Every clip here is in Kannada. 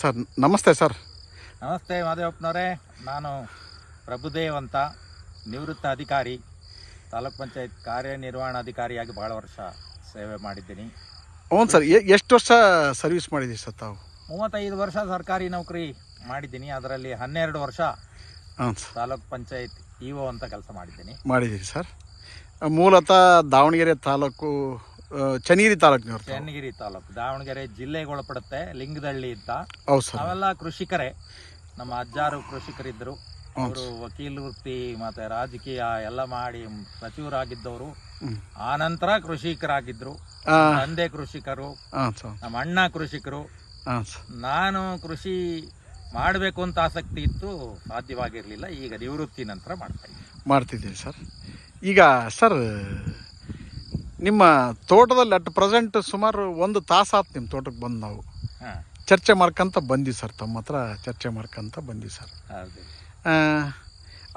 ಸರ್ ನಮಸ್ತೆ ಸರ್. ನಮಸ್ತೆ ಮಾದೇವಪ್ಪನವರೇ. ನಾನು ಪ್ರಭುದೇವ್ ಅಂತ ನಿವೃತ್ತ ಅಧಿಕಾರಿ ತಾಲೂಕ್ ಪಂಚಾಯತ್ ಕಾರ್ಯನಿರ್ವಹಣಾಧಿಕಾರಿಯಾಗಿ ಭಾಳ ವರ್ಷ ಸೇವೆ ಮಾಡಿದ್ದೀನಿ. ಹ್ಞೂ ಸರ್ ಎಷ್ಟು ವರ್ಷ ಸರ್ವಿಸ್ ಮಾಡಿದ್ದೀರಿ ಸರ್ ತಾವು? ಮೂವತ್ತೈದು ವರ್ಷ ಸರ್ಕಾರಿ ನೌಕರಿ ಮಾಡಿದ್ದೀನಿ. ಅದರಲ್ಲಿ ಹನ್ನೆರಡು ವರ್ಷ ಹಾಂ sir. Taluk panchayat E O ಅಂತ ಕೆಲಸ ಮಾಡಿದ್ದೀನಿ. ಮಾಡಿದ್ದೀರಿ ಸರ್. ಮೂಲತಃ ದಾವಣಗೆರೆ ತಾಲೂಕು ಚನ್ನಗಿರಿ ತಾಲೂಕಿನವ್ರು. ಚನ್ನಗಿರಿ ತಾಲೂಕು ದಾವಣಗೆರೆ ಜಿಲ್ಲೆಗೆ ಒಳಪಡುತ್ತೆ ಲಿಂಗದಳ್ಳಿ ಅಂತ. ಹೌದು ಸರ್. ನಾವೆಲ್ಲ ಕೃಷಿಕರೇ. ನಮ್ಮ ಅಜ್ಜಾರು ಕೃಷಿಕರಿದ್ದರು ಅವರು ವಕೀಲ ವೃತ್ತಿ ಮತ್ತೆ ರಾಜಕೀಯ ಎಲ್ಲ ಮಾಡಿ ಸಚಿವರಾಗಿದ್ದವರು. ಆ ನಂತರ ಕೃಷಿಕರಾಗಿದ್ರು. ಹಾಂ ತಂದೆ ಕೃಷಿಕರು. ನಮ್ಮ ಅಣ್ಣ ಕೃಷಿಕರು. ನಾನು ಕೃಷಿ ಮಾಡಬೇಕು ಅಂತ ಆಸಕ್ತಿ ಇತ್ತು ಸಾಧ್ಯವಾಗಿರಲಿಲ್ಲ. ಈಗ ನಿವೃತ್ತಿ ನಂತರ ಮಾಡ್ತಾ ಇದ್ದೀನಿ. ಮಾಡ್ತಿದ್ದೀನಿ ಸರ್. ಈಗ ಸರ್ ನಿಮ್ಮ ತೋಟದಲ್ಲಿ ಅಟ್ ಪ್ರೆಸೆಂಟ್ ಸುಮಾರು ಒಂದು ತಾಸಾತ್ ಆತು ನಿಮ್ಮ ತೋಟಕ್ಕೆ ಬಂದು ನಾವು. ಚರ್ಚೆ ಮಾಡ್ಕೊಂತ ಬಂದಿ ಸರ್ ತಮ್ಮ ಹತ್ರ ಚರ್ಚೆ ಮಾಡ್ಕೊಂತ ಬಂದಿ ಸರ್.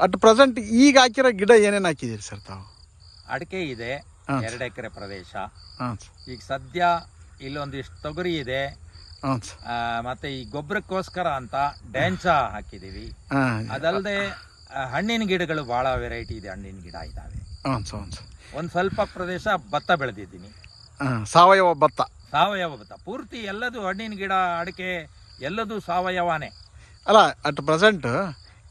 ಅಟ್ ಪ್ರೆಸೆಂಟ್ ಈಗ ಹಾಕಿರೋ ಗಿಡ ಏನೇನು ಹಾಕಿದ್ದೀರಿ ಸರ್ ತಾವು? ಅಡಿಕೆ ಇದೆ ಎರಡು ಎಕರೆ ಪ್ರದೇಶ. ಈಗ ಸದ್ಯ ಇಲ್ಲೊಂದಿಷ್ಟು ತೊಗರಿ ಇದೆ. ಮತ್ತೆ ಈ ಗೊಬ್ಬರಕ್ಕೋಸ್ಕರ ಅಂತ ಡ್ಯಾನ್ಸ ಹಾಕಿದ್ದೀವಿ. ಹಾಂ. ಅದಲ್ಲದೆ ಹಣ್ಣಿನ ಗಿಡಗಳು ಬಹಳ ವೆರೈಟಿ ಇದೆ ಹಣ್ಣಿನ ಗಿಡ ಇದ್ದಾವೆ. ಹಾಂ ಸರ್ ಒಂದು ಸ್ವಲ್ಪ ಪ್ರದೇಶ ಭತ್ತ ಬೆಳೆದಿದ್ದೀನಿ. ಹಾಂ ಸಾವಯವ ಭತ್ತ. ಸಾವಯವ ಭತ್ತ. ಪೂರ್ತಿ ಎಲ್ಲದು ಹಣ್ಣಿನ ಗಿಡ ಅಡಿಕೆ ಎಲ್ಲದು ಸಾವಯವನೇ. ಅಲ್ಲ ಅಟ್ ಪ್ರೆಸೆಂಟ್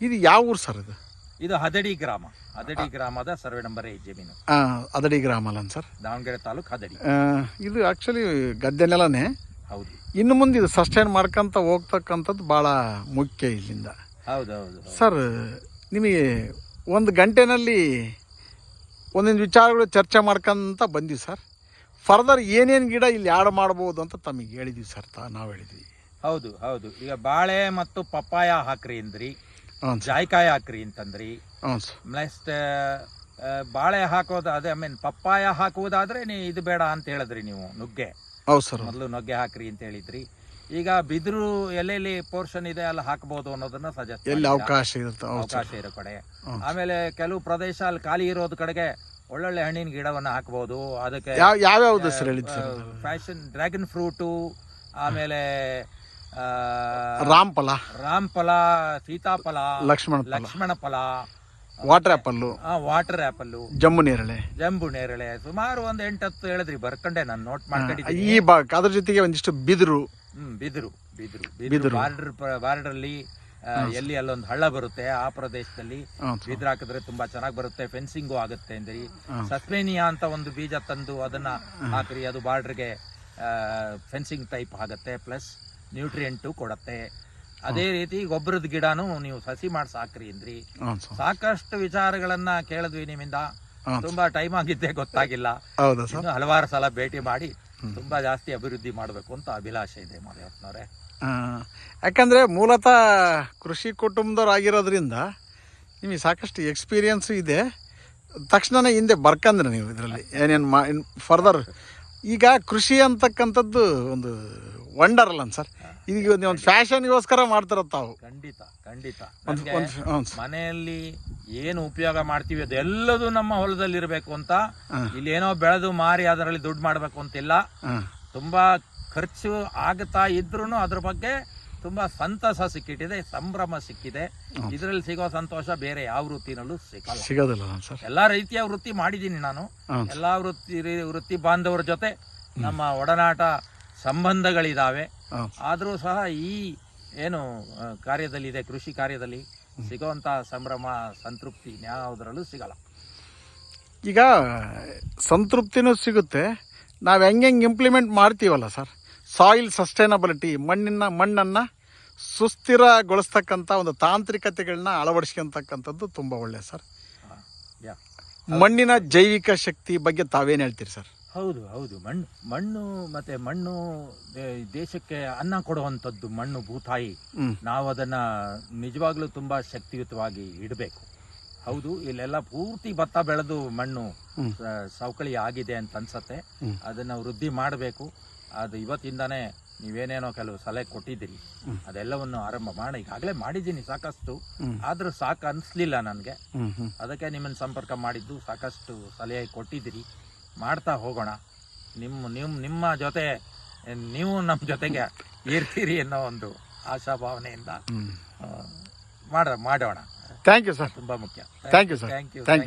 ಇದು ಯಾವ ಊರು ಸರ್ ಇದು? ಇದು ಹದಡಿ ಗ್ರಾಮ. ಹದಡಿ ಗ್ರಾಮದ ಸರ್ವೆ ನಂಬರ್ ಏಟ್ ಜಮೀನು. ಹಾಂ ಅದಡಿ ಗ್ರಾಮ ಅಲ್ಲ ಸರ್? ದಾವಣಗೆರೆ ತಾಲೂಕು ಹದಡಿ. ಆ, ಇದು ಆ್ಯಕ್ಚುಲಿ ಗದ್ದೆ ನೆಲನೇ. ಹೌದು. ಇನ್ನು ಮುಂದೆ ಇದು ಸಸ್ಟೈನ್ ಮಾಡ್ಕೊಂತ ಹೋಗ್ತಕ್ಕಂಥದ್ದು ಭಾಳ ಮುಖ್ಯ ಇಲ್ಲಿಂದ. ಹೌದು ಹೌದು. ಸರ್ ನಿಮಗೆ ಒಂದು ಗಂಟೆನಲ್ಲಿ ಒಂದೊಂದು ವಿಚಾರಗಳು ಚರ್ಚೆ ಮಾಡ್ಕೊಂತ ಬಂದ್ವಿ ಸರ್. ಫರ್ದರ್ ಏನೇನು ಗಿಡ ಇಲ್ಲಿ ಆಡ್ ಮಾಡ್ಬೋದು ಅಂತ ತಮಗೆ ಹೇಳಿದ್ವಿ ಸರ್ ತಾ ನಾವು ಹೇಳಿದ್ವಿ. ಹೌದು ಹೌದು. ಈಗ ಬಾಳೆ ಮತ್ತು ಪಪ್ಪಾಯ ಹಾಕ್ರಿ ಅಂದ್ರಿ ಜಾಯ್ಕಾಯಿ ಹಾಕ್ರಿ ಅಂತಂದ್ರಿ. ನೆಕ್ಸ್ಟ್ ಬಾಳೆ ಹಾಕೋದು ಅದೇ ಐ ಮೀನ್ ಪಪ್ಪಾಯ ಹಾಕುವುದಾದ್ರೆ ನೀ ಇದು ಬೇಡ ಅಂತ ಹೇಳಿದ್ರಿ ನೀವು ನುಗ್ಗೆ. ಹೌದು ಸರ್. ಮೊದಲು ನುಗ್ಗೆ ಹಾಕ್ರಿ ಅಂತ ಹೇಳಿದ್ರಿ. ಈಗ ಬಿದಿರು ಎಲ್ಲೆಲ್ಲಿ ಪೋರ್ಷನ್ ಇದೆ ಅಲ್ಲಿ ಹಾಕಬಹುದು ಅನ್ನೋದನ್ನ ಸಜೆಸ್ಟ್ ಎಲ್ಲಿ ಅವಕಾಶ ಇರುತ್ತೆ ಅವಕಾಶ ಇರೋ ಕಡೆ ಆಮೇಲೆ ಕೆಲವು ಪ್ರದೇಶ ಅಲ್ಲಿ ಖಾಲಿ ಇರೋದ್ ಕಡೆಗೆ ಒಳ್ಳೊಳ್ಳೆ ಹಣ್ಣಿನ ಗಿಡವನ್ನ ಹಾಕಬಹುದು ಅದಕ್ಕೆ ಯಾವ ಯಾವ್ಯಾವ್ದು ಫ್ಯಾಷನ್ ಡ್ರ್ಯಾಗನ್ ಫ್ರೂಟು ಆಮೇಲೆ ರಾಮ್ಫಲ. ರಾಮ್ಫಲ ಸೀತಾಫಲ ಲಕ್ಷ್ಮಣ ಲಕ್ಷ್ಮಣ ಫಲ ವಾಟರ್ ಆ್ಯಪಲ್ಲು ವಾಟರ್ ಆ್ಯಪಲ್ಲು ಜಂಬು ನೇರಳೆ. ಜಂಬು ನೇರಳೆ. ಸುಮಾರು ಒಂದ್ ಎಂಟತ್ತು ಹೇಳಿದ್ರಿ ಬರ್ಕೊಂಡೆ ನಾನು ನೋಟ್ ಮಾಡ್ಕೊಂಡಿದ್ದೀನಿ. ಈ ಭಾಗ ಅದ್ರ ಜೊತೆಗೆ ಒಂದಿಷ್ಟು ಬಿದಿರು. ಹ್ಮ್ ಬಿದಿರು ಬಿದಿರು. ಬಿದಿರು. ಬಾರ್ಡರ್ ಬಾರ್ಡರ್ ಅಲ್ಲಿ ಎಲ್ಲಿ ಅಲ್ಲೊಂದು ಹಳ್ಳ ಬರುತ್ತೆ ಆ ಪ್ರದೇಶದಲ್ಲಿ ಬೀದ್ರ ಹಾಕಿದ್ರೆ ತುಂಬಾ ಚೆನ್ನಾಗಿ ಬರುತ್ತೆ ಫೆನ್ಸಿಂಗು ಆಗುತ್ತೆ ಅಂದ್ರಿ. ಸಸ್ಮೇನಿಯಾ ಸಸ್ಪೇನಿಯಾ ಅಂತ ಒಂದು ಬೀಜ ತಂದು ಅದನ್ನ ಹಾಕ್ರಿ ಅದು ಬಾರ್ಡರ್ಗೆ ಫೆನ್ಸಿಂಗ್ ಟೈಪ್ ಆಗುತ್ತೆ ಪ್ಲಸ್ ನ್ಯೂಟ್ರಿಯೆಂಟು ಕೊಡತ್ತೆ. ಅದೇ ರೀತಿ ಗೊಬ್ಬರದ ಗಿಡನೂ ನೀವು ಸಸಿ ಮಾಡಿ ಸಾಕ್ರಿ ಅಂದ್ರಿ. ಸಾಕಷ್ಟು ವಿಚಾರಗಳನ್ನ ಕೇಳಿದ್ವಿ ನಿಮ್ಮಿಂದ. ತುಂಬಾ ಟೈಮ್ ಆಗಿದ್ದೆ ಗೊತ್ತಾಗಿಲ್ಲ. ಹಲವಾರು ಸಲ ಭೇಟಿ ಮಾಡಿ ತುಂಬಾ ಜಾಸ್ತಿ ಅಭಿವೃದ್ಧಿ ಮಾಡಬೇಕು ಅಂತ ಅಭಿಲಾಷೆ ಇದೆ ಮಾದೇವಪ್ಪನವರೇ. ಆ, ಯಾಕಂದ್ರೆ ಮೂಲತಃ ಕೃಷಿ ಕುಟುಂಬದವರಾಗಿರೋದ್ರಿಂದ ನಿಮಗೆ ಸಾಕಷ್ಟು ಎಕ್ಸ್ಪೀರಿಯನ್ಸು ಇದೆ. ತಕ್ಷಣನೇ ಹಿಂದೆ ಬರ್ಕಂದ್ರೆ ನೀವು ಇದರಲ್ಲಿ ಏನೇನು ಮಾ ಫರ್ದರ್ ಈಗ ಕೃಷಿ ಅಂತಕ್ಕಂಥದ್ದು ಒಂದು ವಂಡರ್ ಅಲ್ಲ ಸರ್ ಈಗ ಒಂದು ಫ್ಯಾಷನ್ಗೋಸ್ಕರ ಮಾಡ್ತಾರ ತಾವು. ಖಂಡಿತ ಖಂಡಿತ. ಮನೆಯಲ್ಲಿ ಏನು ಉಪಯೋಗ ಮಾಡ್ತೀವಿ ಅದೆಲ್ಲದು ನಮ್ಮ ಹೊಲದಲ್ಲಿ ಇರಬೇಕು ಅಂತ ಇಲ್ಲಿ ಏನೋ ಬೆಳೆದು ಮಾರಿ ಅದರಲ್ಲಿ ದುಡ್ಡು ಮಾಡಬೇಕು ಅಂತಿಲ್ಲ. ತುಂಬಾ ಖರ್ಚು ಆಗ್ತಾ ಇದ್ರು ಅದ್ರ ಬಗ್ಗೆ ತುಂಬಾ ಸಂತಸ ಸಿಕ್ಕಿಟ್ಟಿದೆ ಸಂಭ್ರಮ ಸಿಕ್ಕಿದೆ. ಇದರಲ್ಲಿ ಸಿಗೋ ಸಂತೋಷ ಬೇರೆ ಯಾವ ವೃತ್ತಿನಲ್ಲೂ ಸಿಗಲ್ಲ. ಸಿಗೋದಿಲ್ಲ ಎಲ್ಲಾ ರೀತಿಯ ವೃತ್ತಿ ಮಾಡಿದ್ದೀನಿ ನಾನು. ಎಲ್ಲಾ ವೃತ್ತಿ ವೃತ್ತಿ ಬಾಂಧವರ ಜೊತೆ ನಮ್ಮ ಒಡನಾಟ ಸಂಬಂಧಗಳಿದಾವೆ. ಹಾಂ. ಆದರೂ ಸಹ ಈ ಏನು ಕಾರ್ಯದಲ್ಲಿದೆ ಕೃಷಿ ಕಾರ್ಯದಲ್ಲಿ ಸಿಗುವಂಥ ಸಂಭ್ರಮ ಸಂತೃಪ್ತಿ ಯಾವುದರಲ್ಲೂ ಸಿಗಲ್ಲ. ಈಗ ಸಂತೃಪ್ತಿನೂ ಸಿಗುತ್ತೆ. ನಾವು ಹೆಂಗೆ ಹೆಂಗೆ ಇಂಪ್ಲಿಮೆಂಟ್ ಮಾಡ್ತೀವಲ್ಲ ಸರ್? ಸಾಯಿಲ್ ಸಸ್ಟೈನಬಿಲಿಟಿ ಮಣ್ಣಿನ ಮಣ್ಣನ್ನು ಸುಸ್ಥಿರಗೊಳಿಸ್ತಕ್ಕಂಥ ಒಂದು ತಾಂತ್ರಿಕತೆಗಳನ್ನ ಅಳವಡಿಸ್ಕೊಂತಕ್ಕಂಥದ್ದು ತುಂಬ ಒಳ್ಳೆಯ ಸರ್. ಮಣ್ಣಿನ ಜೈವಿಕ ಶಕ್ತಿ ಬಗ್ಗೆ ತಾವೇನು ಹೇಳ್ತೀರಿ ಸರ್? ಹೌದು ಹೌದು. ಮಣ್ಣು ಮಣ್ಣು ಮತ್ತೆ ಮಣ್ಣು ದೇಶಕ್ಕೆ ಅನ್ನ ಕೊಡುವಂಥದ್ದು ಮಣ್ಣು ಭೂತಾಯಿ. ನಾವು ಅದನ್ನ ನಿಜವಾಗ್ಲೂ ತುಂಬಾ ಶಕ್ತಿಯುತವಾಗಿ ಇಡಬೇಕು. ಹೌದು ಇಲ್ಲೆಲ್ಲ ಪೂರ್ತಿ ಭತ್ತ ಬೆಳೆದು ಮಣ್ಣು. ಸವಕಳಿ ಆಗಿದೆ ಅಂತ ಅನ್ಸತ್ತೆ. ಅದನ್ನ ವೃದ್ಧಿ ಮಾಡಬೇಕು. ಅದು ಇವತ್ತಿಂದಾನೇ ನೀವೇನೇನೋ ಕೆಲವು ಸಲಹೆ ಕೊಟ್ಟಿದ್ದೀರಿ. ಅದೆಲ್ಲವನ್ನು ಆರಂಭ ಮಾಡಿ. ಈಗಾಗಲೇ ಮಾಡಿದ್ದೀನಿ ಸಾಕಷ್ಟು. ಆದರೂ ಸಾಕು ಅನಿಸ್ಲಿಲ್ಲ ನನಗೆ ಅದಕ್ಕೆ ನಿಮ್ಮನ್ನು ಸಂಪರ್ಕ ಮಾಡಿದ್ದು ಸಾಕಷ್ಟು ಸಲಹೆ ಕೊಟ್ಟಿದ್ದೀರಿ. ಮಾಡ್ತಾ ಹೋಗೋಣ. ನಿಮ್ಮ ನಿಮ್ಮ ನಿಮ್ಮ ಜೊತೆ ನೀವು ನಮ್ಮ ಜೊತೆಗೆ ಇರ್ತೀರಿ ಅನ್ನೋ ಒಂದು ಆಶಾಭಾವನೆಯಿಂದ ಮಾಡ ಮಾಡೋಣ. ಥ್ಯಾಂಕ್ ಯು ಸರ್ ತುಂಬಾ ಮುಖ್ಯ. Thank you sir thank you thank you.